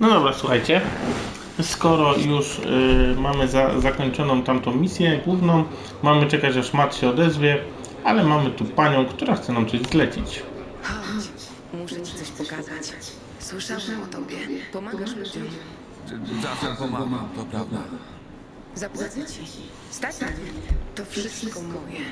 No dobra, słuchajcie. Skoro już y, mamy za, zakończoną tamtą misję główną, mamy czekać aż Mat się odezwie, ale mamy tu panią, która chce nam coś zlecić. Chodź, muszę ci coś pokazać. Słyszałam o tobie. Pomagasz ludziom. Czasem pomagam, to prawda. Zapłacę ci. Stać na mnie. To wszystko moje.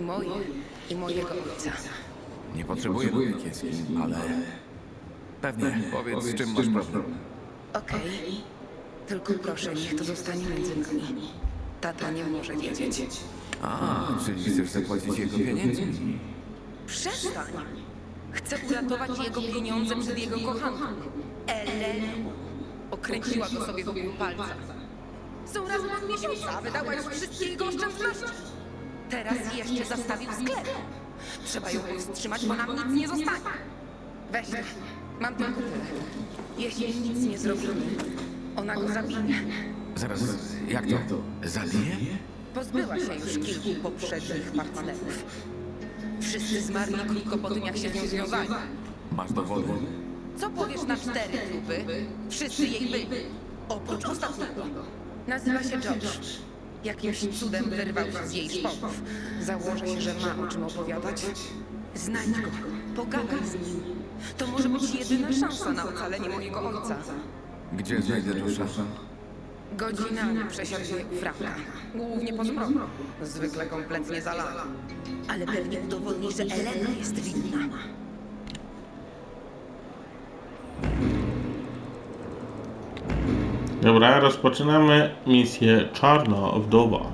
Moje i mojego ojca. Nie potrzebuję wykieski, ale... Pewnie, powiedz, z czym masz problem. Okej. Tylko proszę, niech to zostanie między nami. Tata nie może wiedzieć. A, czyli chcesz zapłacić jego pieniędzmi? Przestań! Chcę uratować jego pieniądze przed jego kochanką. Ellen okręciła go sobie wokół palca. Są razem od miesiąca, wydała już wszystkie jego oszczędności. Teraz jeszcze zastawił sklep. Trzeba ją powstrzymać, bo nam nic nie zostanie. Weź. Mam tylko tyle. Jeśli nic nie zrobimy, ona go zabije. Zaraz, jak to? Zabije? Pozbyła się już kilku poprzednich partnerów. Wszyscy zmarli krótko po tym, jak się z nią związali. Masz dowody? Co powiesz na cztery trupy? Wszyscy jej byli. Oprócz ostatniego. Nazywa się Josh. Jakimś cudem wyrwał się z jej szponów. Założę się, że ma o czym opowiadać. Znajdź go. Pogadaj z nim. To może być jedyna szansa na ocalenie mojego ojca. Gdzie znajdę dusza? Godzinami przesiaduje u Franka. Głównie po zmroku. Zwykle kompletnie zalana. Ale pewnie udowodni, że Elena jest winna. Dobra, rozpoczynamy misję Czarna Wdowa.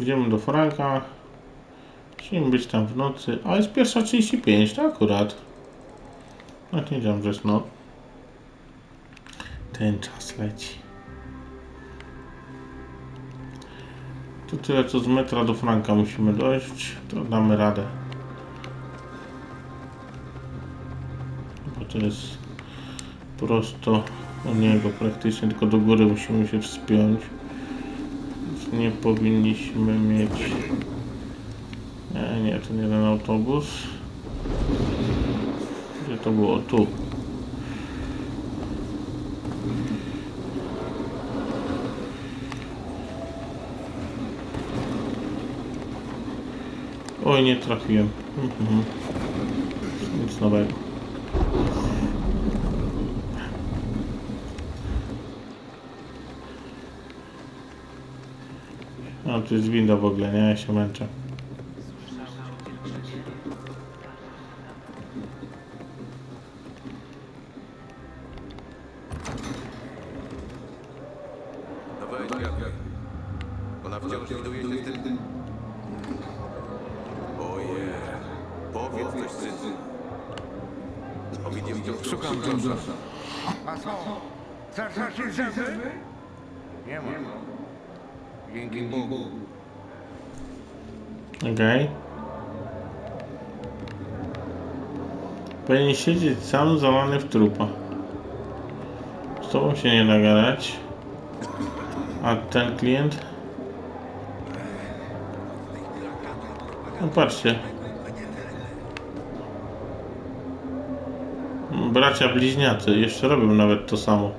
Idziemy do Franka. Musimy być tam w nocy. A jest pierwsza 35, to akurat. No nie wiedziałem, że jest noc. Ten czas leci. To tyle co z metra do Franka musimy dojść. To damy radę. Bo to jest prosto do niego praktycznie, tylko do góry musimy się wspiąć. Więc nie powinniśmy mieć... Nie, nie, to nie ten autobus. Gdzie to było? Tu. Oj, nie trafiłem. Mhm. Nic nowego. No, tu jest winda w ogóle, nie? Ja się męczę. Gabi. Ona wciąż widuje się w tym... Ojej. Powiedz coś, synu. Ovidium wciąż Szukam. A co? Zaczynasz się zęby? Nie ma. Dzięki Bogu. Okej. Powinien siedzieć sam zalany w trupa. Z tobą się nie nagadać. A ten klient? No patrzcie. Bracia bliźniacy jeszcze robią nawet to samo.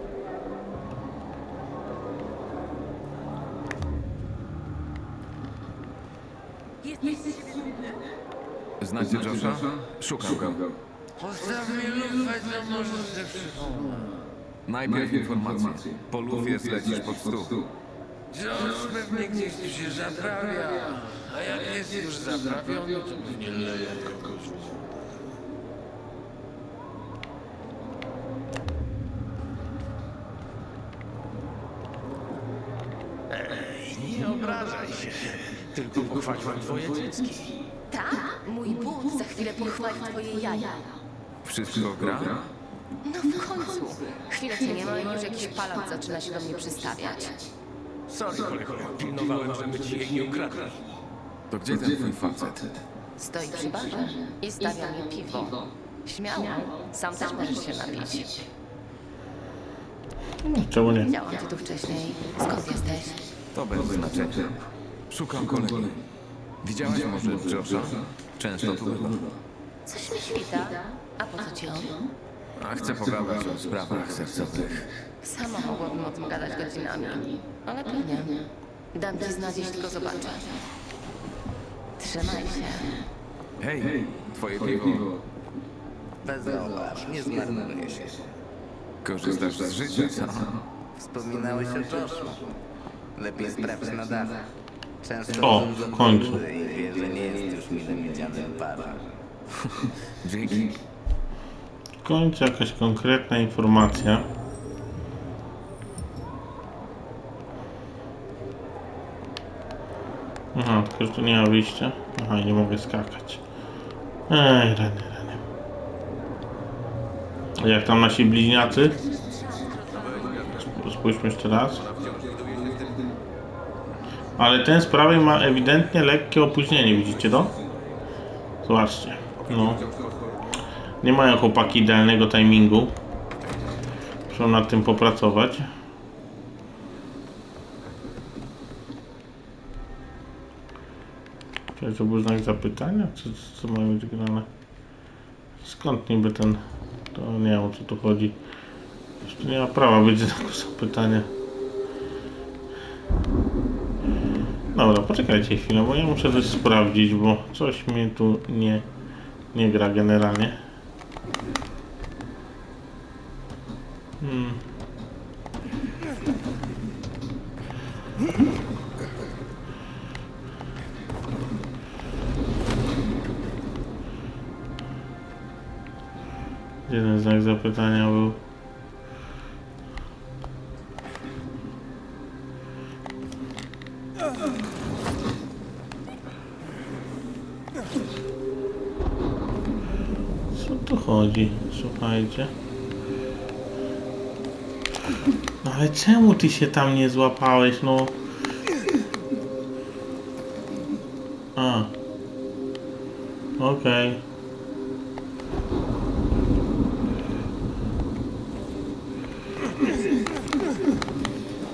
Znacie Josha? Szukam go. Lufę, to może przypomnę. Najpierw informacje. Po lufie zlecisz pod stół. Josh pewnie gdzieś tu się zaprawia. A jak jest już zaprawiony, to pewnie leje kogoś. Ej, nie obrażaj się. Tylko pochwaliłem twoje dziecki. Tak? Mój but za chwilę pochwali twoje jaja. Wszystko gra? No w końcu. Chwilę cię nie ma i już jakiś palat zaczyna się do mnie przystawiać. Sorry, kolego. Pilnowałem, żeby ci jej nie ukradli. To gdzie ten twój facet? Stoi przy barze i stawia mi piwo. Śmiało, sam też możesz się napić. No, czemu nie? Widziałam cię tu wcześniej. Skąd jesteś? To bez znaczenia. Szukam kolegi. Widziałaś może Josha? Często tu bywa. Coś mi świta. A po co ci on? A chcę pogadać o sprawach sercowych. Sama mogłabym o tym gadać godzinami. Ale ty nie. Dam ci znać, jeśli go zobaczę. Trzymaj się. Hej, twoje piwo. Bez obaw, nie zmarnuje się. Korzystasz z życia, co? Wspominałeś o Joshu. Lepiej sprawdź na dach. Często O, chodzą w do góry i wie, że nie jest już mile widzianym parem. Dzięki. Końcu jakaś konkretna informacja. Aha, tylko tu nie ma wyjścia. Aha, nie mogę skakać. Ej, rany, rany. A jak tam nasi bliźniacy? Spójrzmy jeszcze raz. Ale ten z prawej ma ewidentnie lekkie opóźnienie, widzicie to? Zobaczcie. No. Nie mają chłopaki idealnego timingu. Muszą nad tym popracować. Czy to był znak zapytania? Czy co mają być grane? Skąd niby ten... To nie wiem o co tu chodzi. Tu nie ma prawa być znaku zapytania. Dobra, poczekajcie chwilę, bo ja muszę coś sprawdzić, bo coś mnie tu nie, nie gra generalnie. Jeden znak zapytania był. Co tu chodzi? Słuchajcie. No ale czemu ty się tam nie złapałeś, no? A. Okej.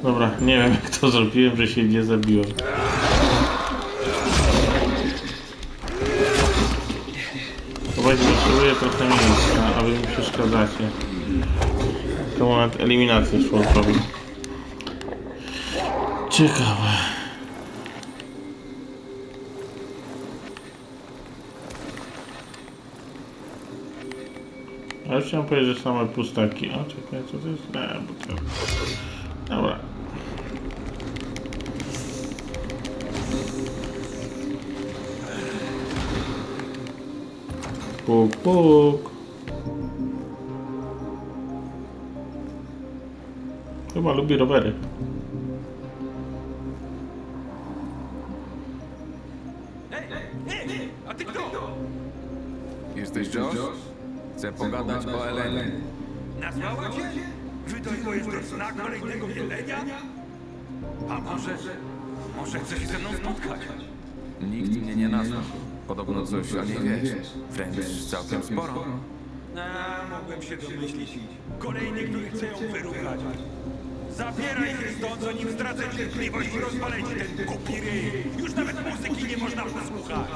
Dobra, nie wiem jak to zrobiłem, że się nie zabiłem. Słuchajcie, potrzebuję trochę miejsca, a wy mi przeszkadzacie. To moment eliminacji szło zrobić. Ciekawe. A już chciałem powiedzieć, że same pustaki. O, czekaj, co to jest? Nie, bo to... Dobra. Puk, puk. Chyba lubi rowery. Jesteś Josh? Chcę pogadać o Elenie. Nazwała cię? Wydojmujesz do znak kolejnego jelenia? A może... Może chce się ze mną spotkać? Nikt mnie nie nazwał. Podobno coś o niej wiesz. Wręcz całkiem sporo. A, mogłem się domyślić. Kolejny, który chce ją wyruchać. Zabieraj się stąd, zanim stracę cierpliwość i rozwalę ci ten głupi ryj. Już nawet muzyki nie można posłuchać.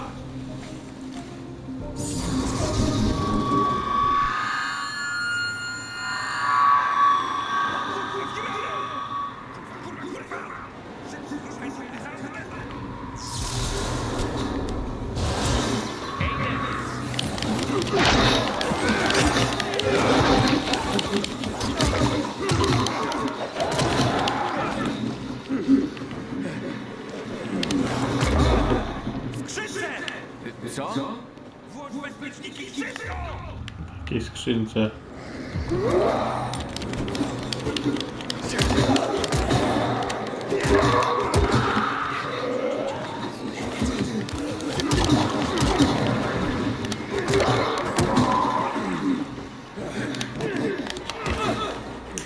Co? Włącz bezpieczniki szybko! W takiej skrzynce.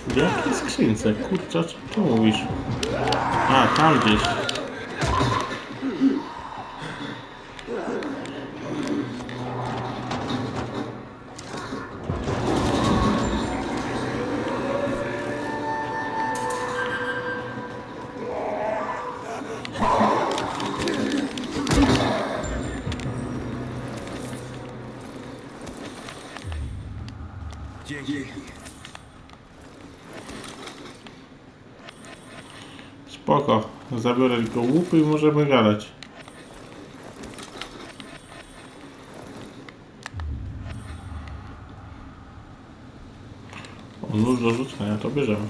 W jakiej skrzynce? Kurczę, co mówisz? A, tam gdzieś. Zabiorę tylko łupy i możemy gadać. O, nóż do rzucenia, to bierzemy.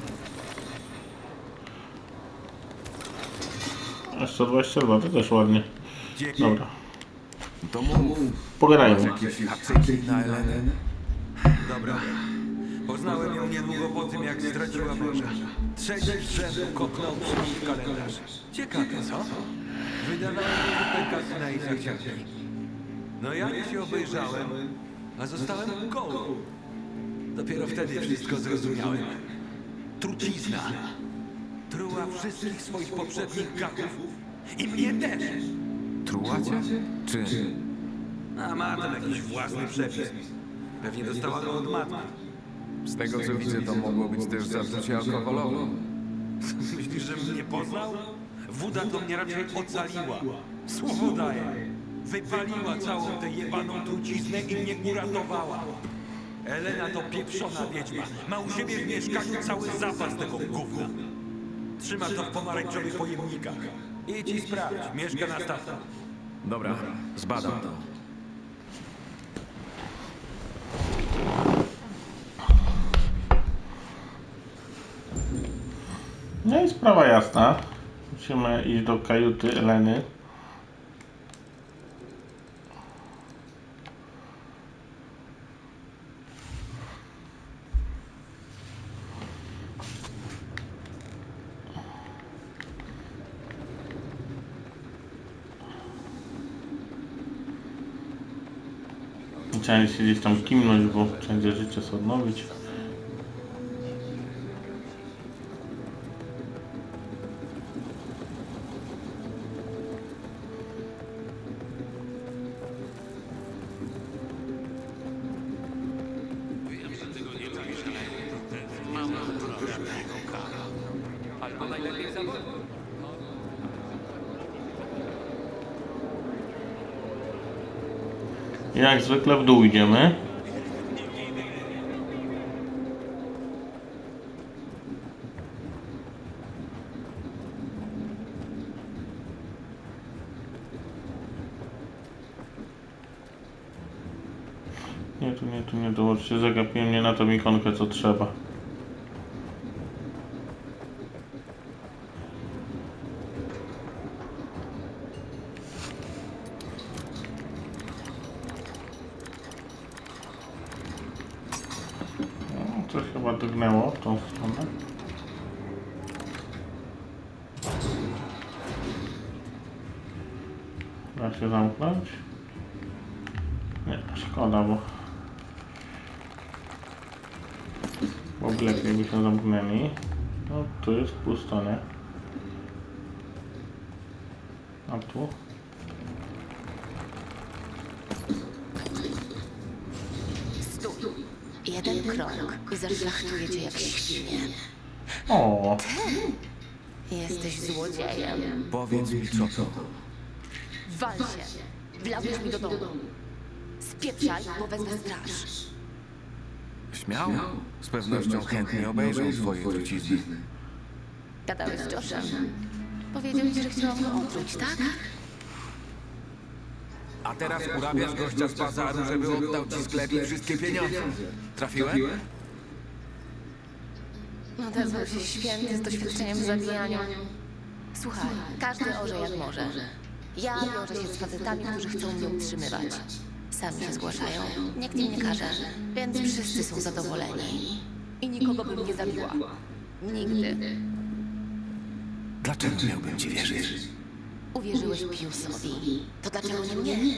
A 122 to też ładnie. Dobra, To mów. pogadajmy. Jakieś haczyki na Elenę? Dobra. Poznałem ją niedługo po tym, jak straciła męża. Z rzędu kopnął przy niej w kalendarz. Ciekawe, co? Wydawałem kupę kasy na jej zachcianki. No ja się obejrzałem, a zostałem goły. Dopiero wtedy wszystko zrozumiałem. Trucizna. Truła wszystkich swoich poprzednich gachów. I mnie też. Truła cię? Czy... A ma tam jakiś własny przepis. Pewnie dostała go od matki. Z tego co widzę, to mogło być też zatrucie alkoholowe. Myślisz, że mnie poznał? Woda to mnie raczej ocaliła. Słowo daję. Wypaliła całą tę jebaną truciznę i mnie uratowała. Elena to pieprzona wiedźma. Ma u siebie w mieszkaniu cały zapas tego gówna. Trzyma to w pomarańczowych pojemnikach. Idź i sprawdź. Mieszka na statku. Dobra, zbadam to. No i sprawa jasna. Musimy iść do kajuty Eleny. Chciałem się gdzieś tam kimnąć, bo wszędzie życie sobie odnowić. Jak zwykle w dół idziemy. Nie, tu nie, tu nie, dołączcie, zagapiłem nie na tą ikonkę co trzeba. By się zamknęli. No, tu jest pusto, nie? A tu? Stój. Jeden krok i zaszlachtuję cię jak świnie. O, Jesteś złodziejem. Powiedz mi co to. Wal się. Wlazłeś mi do domu. Spieprzaj, bo wezmę straż. Śmiało? Z pewnością chętnie obejrzą twoje trucizny. Gadałeś z Joshem. Powiedział ci, że chciałam go otruć, tak? A teraz urabiasz gościa z bazaru, żeby oddał ci sklep i wszystkie pieniądze. Trafiłem? Odezwał się święty z doświadczeniem w zabijaniu. Słuchaj, każdy orze jak może. Ja wiążę się z facetami, którzy chcą mnie utrzymywać. Sami się zgłaszają, nikt im nie każe, więc wszyscy są zadowoleni. I nikogo bym nie zabiła. Nigdy. Dlaczego miałbym ci wierzyć? Uwierzyłeś Piusowi. To dlaczego nie mnie?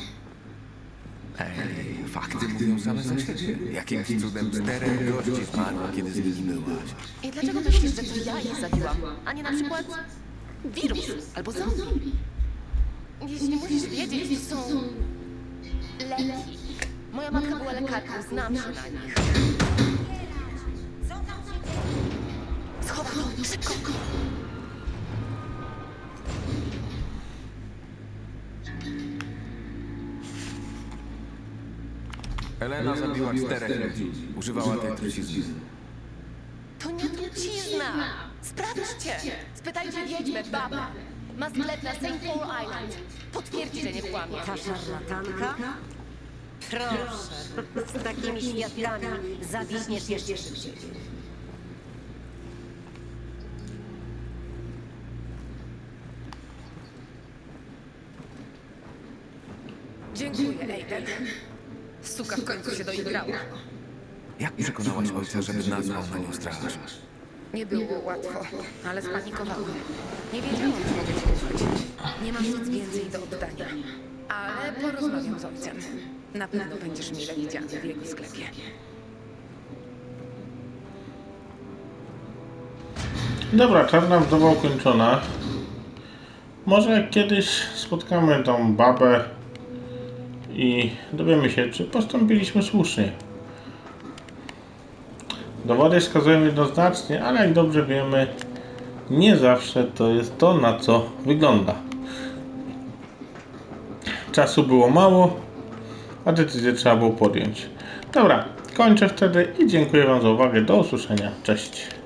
Ej, fakty mówią same za siebie. Jakimś cudem czterech gości zmarło, kiedy z nimi byłaś. I dlaczego myślisz, że to ja ich zabiłam, a nie na przykład wirus albo zombie? Jeśli musisz wiedzieć, to są leki. Moja matka była lekarką, znam się na nich. Schowaj to, szybko! Elena zabiła czterech ludzi. Używała tej trucizny. To nie trucizna! Sprawdźcie! Spytajcie wiedźmę, babę. Ma sklep na St. Paul Island. Potwierdzi, że nie kłamie. Ta szarlatanka? Proszę, z takimi świadkami zawiśniesz jeszcze szybciej. Dziękuję, Aiden. Suka w końcu się doigrała. Jak przekonałaś ojca, żeby nazwał na nią straż? Nie było łatwo, ale spanikowałam. Nie wiedziałam, czy mogę ci ufać. Nie mam nic więcej do oddania. Ale porozmawiam z ojcem. Na pewno będziesz mile widziany w jego sklepie. Dobra, czarna wdowa ukończona. Może kiedyś spotkamy tą babę i dowiemy się, czy postąpiliśmy słusznie. Dowody wskazują jednoznacznie, ale jak dobrze wiemy, nie zawsze to jest to, na co wygląda. Czasu było mało, a decyzję trzeba było podjąć. Dobra, kończę wtedy i dziękuję Wam za uwagę. Do usłyszenia. Cześć.